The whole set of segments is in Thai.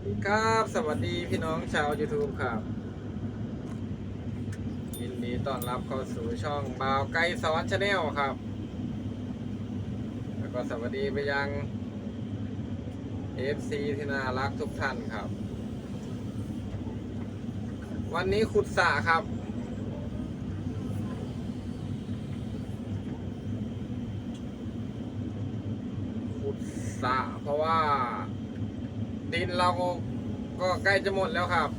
วัสดีครับ สวัสดีพี่น้องชาว YouTube ครับ ยินดีต้อนรับเข้าสู่ช่องบ่าวไกด์สวรรค์ชาแนลครับ แล้วก็สวัสดีไปยัง FC ที่น่ารักทุกท่านครับ วันนี้ขุดสระครับขุดสระเพราะว่า ดินเราก็ใกล้จะหมดแล้วครับ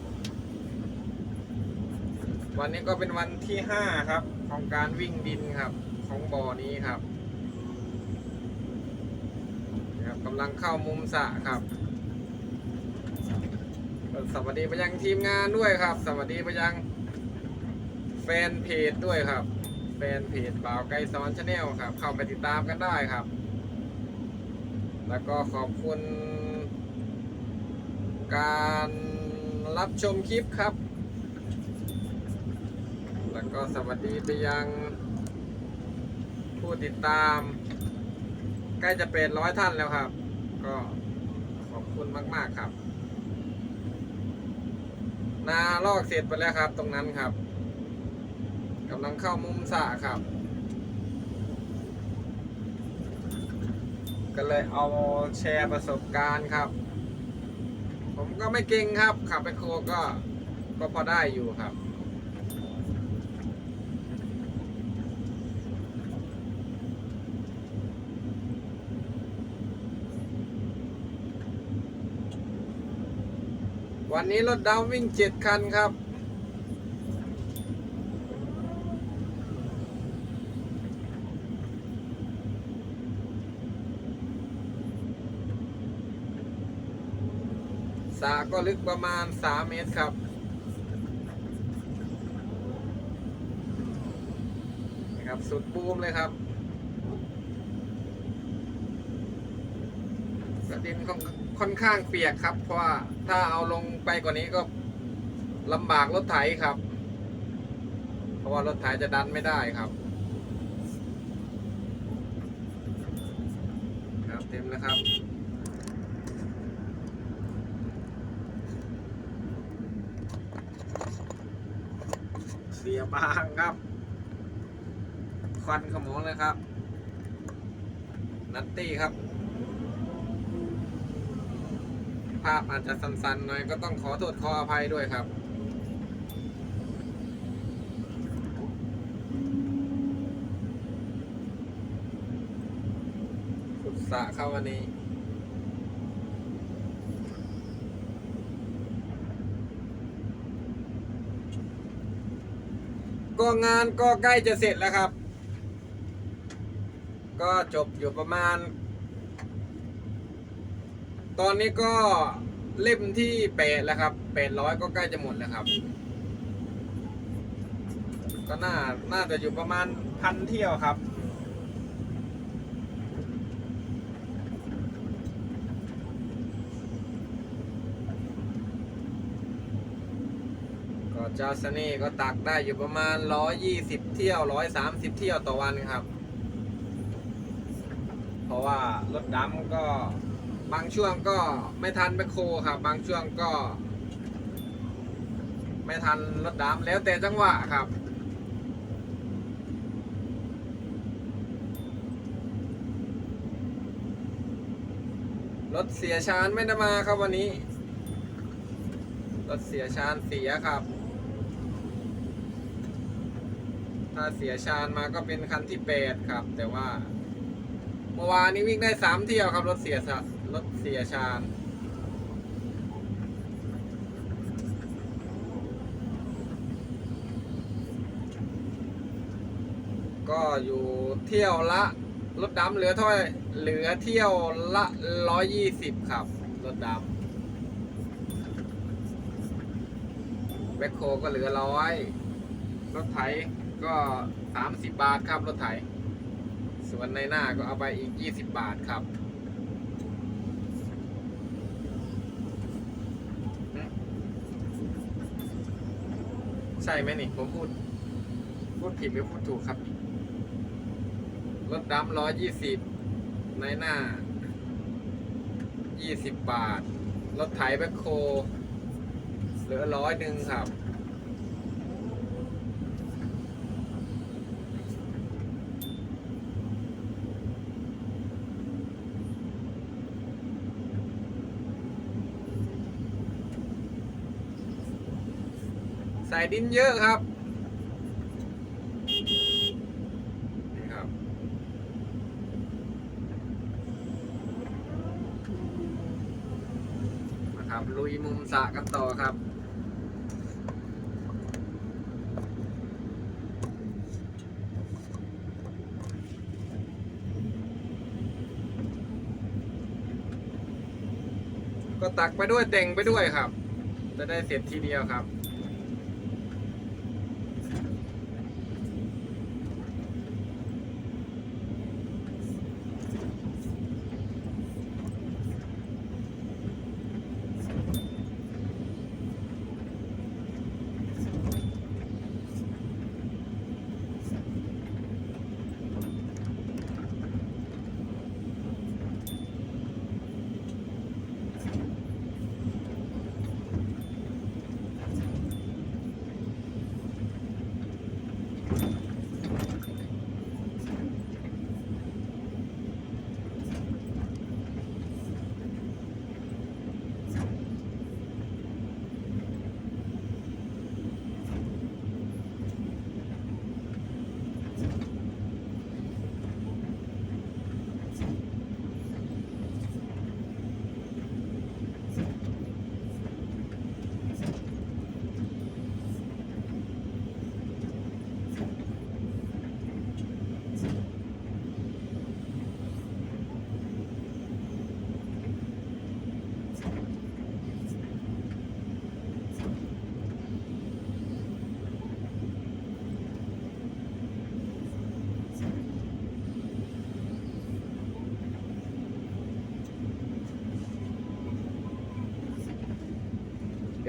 วันนี้ก็เป็นวันที่ห้าครับ ของการวิ่งดินครับ ของบ่อนี้ครับครับกำลังเข้ามุมสะครับสวัสดีไปยังทีมงานด้วยครับ สวัสดีไปยังแฟนเพจด้วยครับ แฟนเพจบ่าวไกลสอนชาแนลครับ เข้าไปติดตามกันได้ครับ แล้วก็ขอบคุณ การรับชมคลิปครับ แล้วก็สวัสดีไปยังผู้ติดตาม ใกล้จะเป็นร้อยท่านแล้วครับ ก็ขอบคุณมาก ๆ ครับ นาลอกเสร็จไปแล้วครับ ตรงนั้นครับกำลังเข้ามุมสะครับ ก็เลยเอาแชร์ประสบการณ์ครับ ผมก็ไม่เก่งครับ ขับไปโคก็ก็พอได้อยู่ครับ วันนี้รถดาววิ่งเจ็ดคันครับ สระก็ลึกประมาณ 3 เมตรครับ นะครับ สุดบูมเลยครับกระดินค่อนค่อนข้างเปียกครับ เพราะว่าถ้าเอาลงไปกว่านี้ก็ลำบากรถไถครับ เพราะว่ารถไถจะดันไม่ได้ครับครับเต็มแล้วครับ เสียบ้างครับ ควันขโมงเลยครับ นัตตี้ครับ ภาพอาจจะสั้นๆหน่อยก็ต้องขอโทษขออภัยด้วยครับขุดสะเข้าวันนี้ ก็งานก็ใกล้จะเสร็จแล้วครับ ก็จบอยู่ประมาณ ตอนนี้ก็เล่มที่แปดแล้วครับแปดร้อยก็ใกล้จะหมดแล้วครับ ก็น่า น่าจะอยู่ประมาณพันเที่ยวครับ เจ้าเสน่ห์ก็ตักได้อยู่ประมาณ 120 เที่ยว 130 เที่ยวต่อวันครับ เพราะว่ารถดำก็บางช่วงก็ไม่ทันแมคโครครับ บางช่วงก็ ไม่ทันรถดำแล้วแต่จังหวะครับรถเสียชานไม่ได้มาครับวันนี้ รถเสียชานเสียครับ ถ้าเสียชานมาก็เป็นคันที่แปดครับ แต่ว่าเมื่อวานนี้วิ่งได้สามเที่ยวครับรถเสียชารถเสียชานก็อยู่เที่ยวละรถดำเหลือเท่าไหร่เหลือเที่ยวละร้อยยี่สิบครับรถดำแบคโคก็เหลือร้อยรถไถ ก็สามสิบบาทครับรถไถ ส่วนในหน้าก็เอาไปอีกยี่สิบบาทครับใช่ไหมนี่ผมพูด พูดผิดหรือพูดถูกครับรถดำร้อยยี่สิบในหน้ายี่สิบบาทรรถไถแบคโคเหลือร้อยหนึ่งครับ ใส่ดินเยอะครับนี่ครับ นะครับ ลุยมุมสะกันต่อครับก็ตักไปด้วยเต่งไปด้วยครับ จะได้เสร็จทีเดียวครับ เ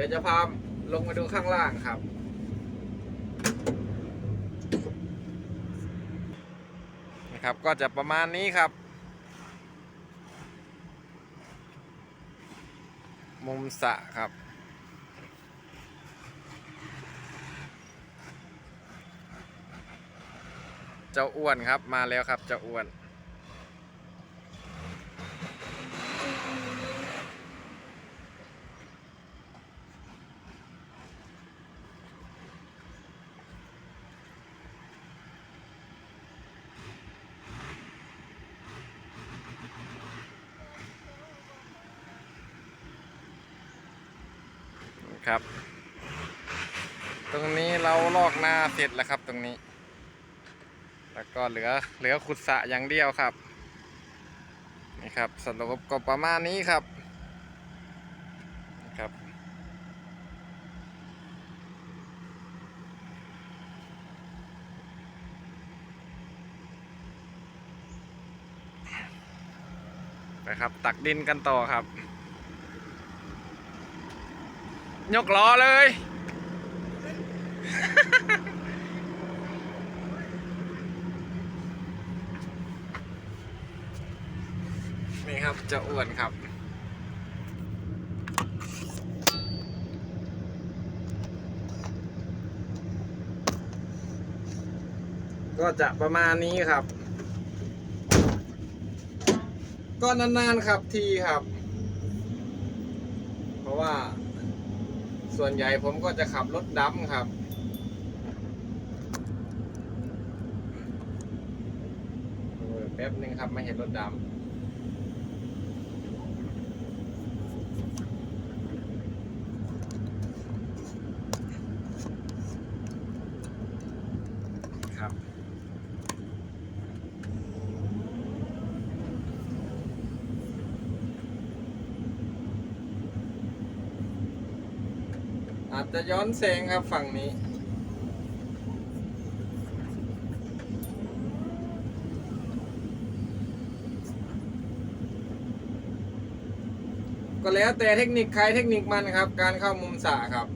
ดี๋ยวจะพาลงมาดูข้างล่างครับ นะครับก็จะประมาณนี้ครับ มุมสะครับเจ้าอ้วนครับมาแล้วครับเจ้าอ้วน ครับ ตรงนี้เราลอกหน้าเสร็จแล้วครับตรงนี้ แล้วก็เหลือเหลือขุดสะอย่างเดียวครับนี่ครับสรุปก็ประมาณนี้ครับนี่ครับไปครับ ตักดินกันต่อครับ ยกล้อเลย นี่ครับจะอ้วนครับก็จะประมาณนี้ครับ ก็นานๆครับทีครับ เพราะว่า ส่วนใหญ่ผมก็จะขับรถดำครับ แป๊บหนึ่งครับไม่เห็นรถดำ อาจจะย้อนแสงครับฝั่งนี้ก็แล้วแต่เทคนิคใครเทคนิคมันครับ การเข้ามุมสะครับ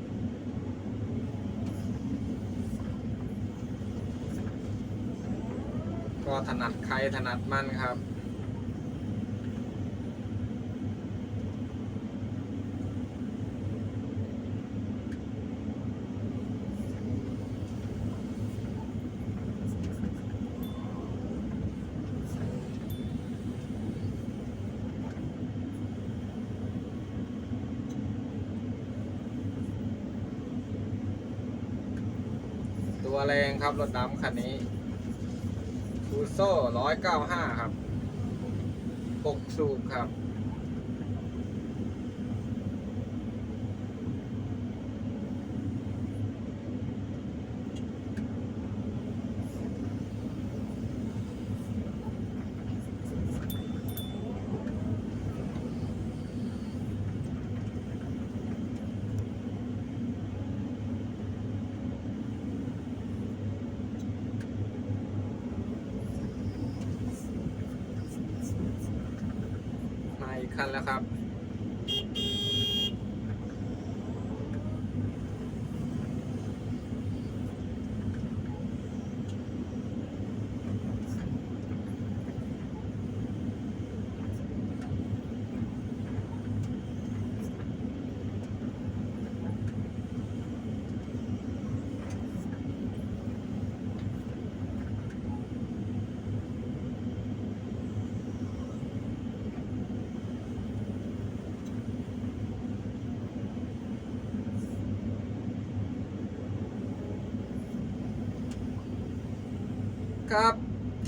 ก็ถนัดใครถนัดมันครับ ตัวแรงครับรถดำคันนี้ฟูโซ่ร้อยเก้าห้าครับหกสูบครับ คันแล้วครับ ครับ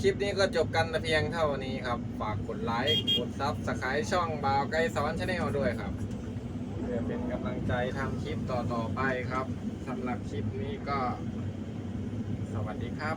คลิปนี้ก็จบกันแต่เพียงเท่านี้ครับ ฝากกดไลค์ กดซับสไครต์ช่องบาวไกด์สอนชาแนลด้วยครับ เพื่อเป็นกำลังใจทำคลิปต่อๆไปครับสำหรับคลิปนี้ก็ สวัสดีครับ